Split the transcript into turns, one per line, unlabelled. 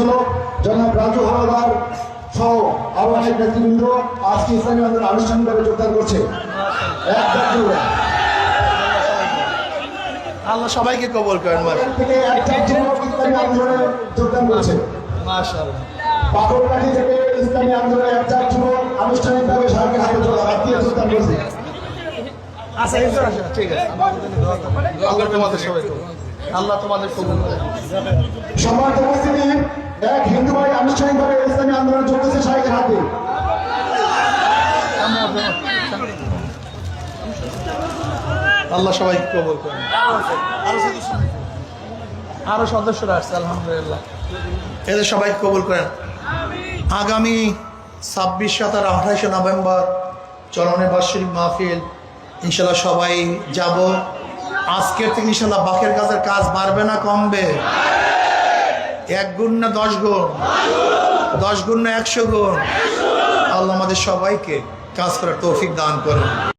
পরিচালক জনাব রাজু হাওলাদার সহ আরও অনেক নেতৃবৃন্দ আজকে ইসলামী আন্দোলন আনুষ্ঠানিকভাবে যোগদান করছে।
আল্লাহ সবাইকে কবল করেন
যোগদান করছে। পাথরকাঠি থেকে ইসলামী এক জাতীয় আনুষ্ঠানিকভাবে সরকার হাতে যোগদান করছে।
আচ্ছা ঠিক আছে। আল্লাহ তোমাদের সবাই কবুল আল্লাহ তোমাদের
সম্মানিত উপস্থিতি এক হিন্দু ভাই আনুষ্ঠানিকভাবে ইসলামী আন্দোলনে যোগ দিচ্ছে হাতে।
আল্লাহ সবাইকে কবল করেন। আরও সদস্যরা আসছে আলহামদুলিল্লাহ। এদের সবাইকে কবুল করেন। আগামী ছাব্বিশ সাতার আঠাশে নভেম্বর চরণে বার্ষিক মাহফিল ইনশাল্লাহ সবাই যাব। আজকের থেকে ইনশাল্লাহ বাকের কাজের কাজ বাড়বে না কমবে? এক গুণ না দশ গুণ? দশ গুণ না একশো গুণ? আল্লাহ আমাদের সবাইকে কাজ করার তৌফিক দান করেন।